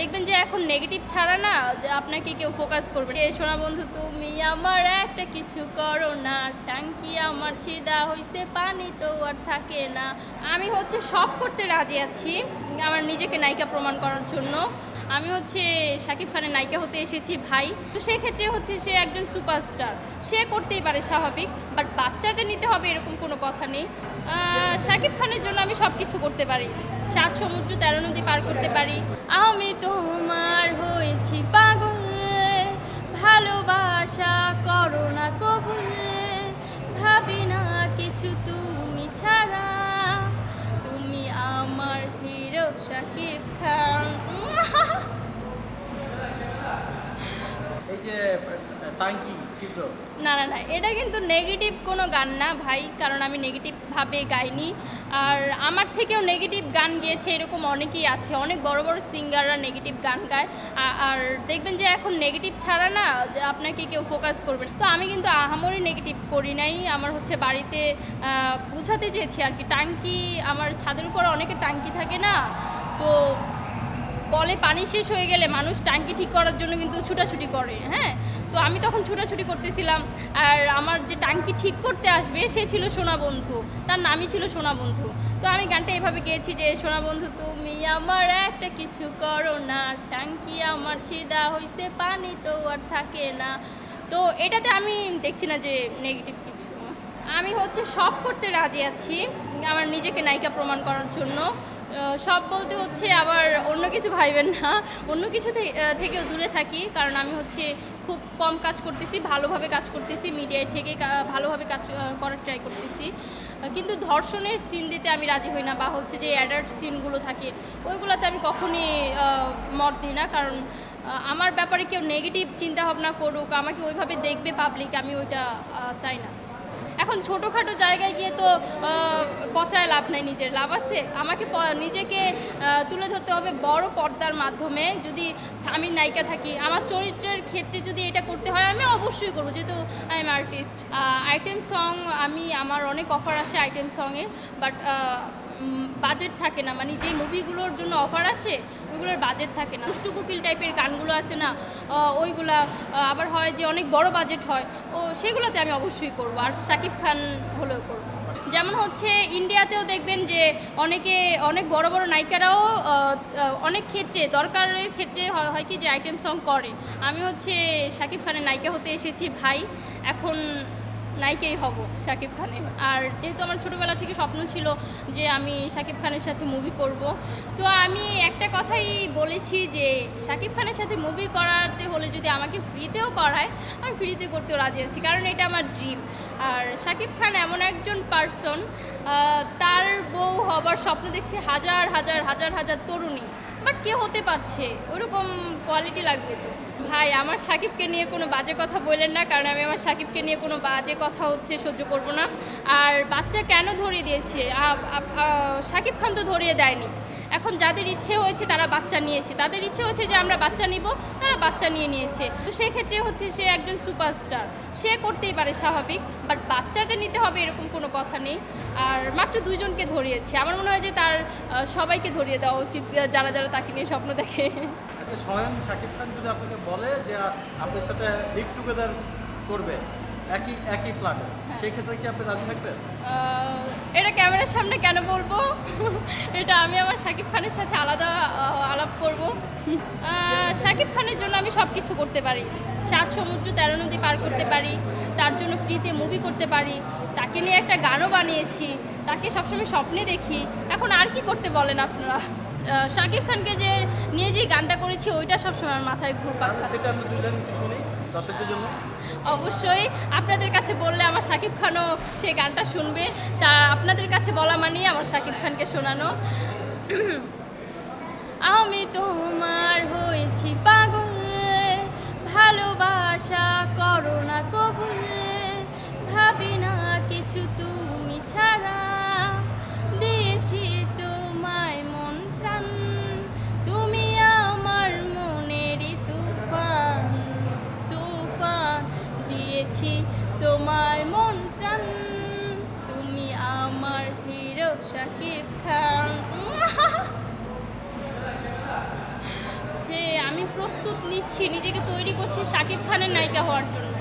দেখবেন যে এখন নেগেটিভ ছাড়া না আপনাকে কেউ ফোকাস করবে এ সোনা বন্ধু, তুমি আমার একটা কিছু করো না। টাঙ্কি আমার ছিদা হইছে, পানি তো আর থাকে না। আমি হচ্ছে সব করতে রাজি আছি আমার নিজেকে নায়িকা প্রমাণ করার জন্য। আমি হচ্ছে শাকিব খানের নায়িকা হতে এসেছি ভাই। তো সেক্ষেত্রে হচ্ছে সে একজন সুপারস্টার। সে করতেই পারে স্বাভাবিক, বাট বাচ্চা যে নিতে হবে এরকম কোনো কথা নেই। শাকিব খানের জন্য আমি সব কিছু করতে পারি। সাত সমুদ্র তেরো নদী পার করতে পারি। আমি তোমার না না না, এটা কিন্তু নেগেটিভ কোনো গান না ভাই, কারণ আমি নেগেটিভভাবে গাইনি। আর আমার থেকেও নেগেটিভ গান গেয়েছে, এরকম অনেকেই আছে। অনেক বড় বড় সিঙ্গাররা নেগেটিভ গান গায়। আর দেখবেন যে এখন নেগেটিভ ছাড়া না, আপনাকে কেউ ফোকাস করবে। তো আমি কিন্তু আহামরি নেগেটিভ করি নাই। আমার হচ্ছে বাড়িতে বুঝাতে চেয়েছি আর কি। টাঙ্কি, আমার ছাদের উপর অনেকে টাঙ্কি থাকে না, তো কলে পানি শেষ হয়ে গেলে মানুষ ট্যাঙ্কি ঠিক করার জন্য কিন্তু ছুটাছুটি করে হ্যাঁ? তো আমি তখন ছুটাছুটি করতেছিলাম। আর আমার যে ট্যাঙ্কি ঠিক করতে আসবে, সে ছিল সোনা বন্ধু। তার নামই ছিল সোনা বন্ধু। তো আমি গানটা এভাবে গেয়েছি যে, সোনা বন্ধু, তুমি আমার একটা কিছু করো না। ট্যাঙ্কি আমার ছিদা হইছে, পানি তো আর থাকে না। তো এটাতে আমি দেখছি না যে নেগেটিভ কিছু। আমি হচ্ছে সব করতে রাজি আছি, আমার নিজেকে নায়িকা প্রমাণ করার জন্য। সব বলতে হচ্ছে আবার অন্য কিছু ভাইবেন না। অন্য কিছু থেকেও দূরে থাকি, কারণ আমি হচ্ছে খুব কম কাজ করতেছি, ভালোভাবে কাজ করতেছি, মিডিয়ায় থেকে ভালোভাবে কাজ করার ট্রাই করতেছি। কিন্তু ধর্ষণের সিন দিতে আমি রাজি হই না বা হচ্ছে যে অ্যাডাল্ট সিনগুলো থাকে, ওইগুলোতে আমি কখনই মত দিই না। কারণ আমার ব্যাপারে কেউ নেগেটিভ চিন্তা ভাবনা করুক, আমাকে ওইভাবে দেখবে পাবলিক আমি ওইটা চাই না। এখন ছোটোখাটো জায়গায় গিয়ে তো পচায় লাভ নাই নিজের লাভ আছে? আমাকে নিজেকে তুলে ধরতে হবে বড় পর্দার মাধ্যমে। যদি আমি নায়িকা থাকি, আমার চরিত্রের ক্ষেত্রে যদি এটা করতে হয়, আমি অবশ্যই করব। যেহেতু I am artist item song আমি, আমার অনেক অফার আসে আইটেম সঙের বাট বাজেট থাকে না। মানে যে মুভিগুলোর জন্য অফার আসে, ওইগুলোর বাজেট থাকে না। দুষ্টু টাইপের গানগুলো আছে না ওইগুলা আবার হয় যে অনেক বড় বাজেট হয়, ও সেগুলোতে আমি অবশ্যই করব। আর শাকিব খান হলেও করব। যেমন হচ্ছে ইন্ডিয়াতেও দেখবেন যে অনেকে, অনেক বড় বড় নায়িকারাও অনেক ক্ষেত্রে, দরকারের ক্ষেত্রে হয় কি যে আইটেম সং করে। আমি হচ্ছে শাকিব খানের নায়িকা হতে এসেছি ভাই। এখন নায়িকাই হব, শাকিব খানের। আর যেহেতু আমার ছোটোবেলা থেকে স্বপ্ন ছিল যে আমি শাকিব খানের সাথে মুভি করব, তো আমি একটা কথাই বলেছি যে শাকিব খানের সাথে মুভি করাতে হলে যদি আমাকে ফ্রিতেও করায়, আমি ফ্রিতে করতেও রাজি আছি, কারণ এটা আমার ড্রিম আর শাকিব খান এমন একজন পার্সন তার বউ হবার স্বপ্ন দেখছে হাজার হাজার হাজার হাজার তরুণী বাট কে হতে পারছে, ওরকম কোয়ালিটি লাগবে তো। ভাই, আমার সাকিবকে নিয়ে কোনো বাজে কথা বললেন না, কারণ আমি আমার সাকিবকে নিয়ে কোনো বাজে কথা হচ্ছে সহ্য করব না। আর বাচ্চা কেন ধরিয়ে দিয়েছে? সাকিব খান তো ধরিয়ে দেয়নি। এখন যাদের ইচ্ছে হয়েছে তারা বাচ্চা নিয়েছে। তাদের ইচ্ছে হয়েছে যে আমরা বাচ্চা নিব, তারা বাচ্চা নিয়ে নিয়েছে। তো সেক্ষেত্রে হচ্ছে সে একজন সুপারস্টার। সে করতেই পারে স্বাভাবিক, বাট বাচ্চা যে নিতে হবে এরকম কোনো কথা নেই। আর মাত্র দুইজনকে ধরিয়েছে। আমার মনে হয় যে তার সবাইকে ধরিয়ে দেওয়া উচিত, যারা যারা তাকে নিয়ে স্বপ্ন দেখে। আচ্ছা, স্বয়ং শাকিব খান যদি আপনাকে বলে যে আপনার সাথে লিভ টুগেদার করবে একই একই প্ল্যানে সেই ক্ষেত্রে কি আপনি রাজি থাকবেন? এটা ক্যামেরার সামনে কেন বলব? এটা আমি আমার শাকিব খানের সাথে আলাদা আলাপ করব। শাকিব খানের জন্য আমি সব কিছু করতে পারি। সাত সমুদ্র তেরো নদী পার করতে পারি। তার জন্য ফ্রিতে মুভি করতে পারি। তাকে নিয়ে একটা গানও বানিয়েছি। তাকে সবসময় স্বপ্নে দেখি। এখন আর কি করতে বলেন আপনারা? শাকিব খানকে যে নিয়ে যে গানটা করেছি ওইটা সবসময় আমার মাথায় ঘুরপাক অবশ্যই আপনাদের কাছে বললে আমার শাকিব খানও সেই গানটা শুনবে। তা আপনাদের কাছে বলা মানেই আমার শাকিব খানকে শোনানো। আমি তোমার হয়েছি পাগল ভালোবাসা। প্রস্তুত নিচ্ছি নিজেকে তৈরি করছি শাকিব খানের নায়িকা হওয়ার জন্য।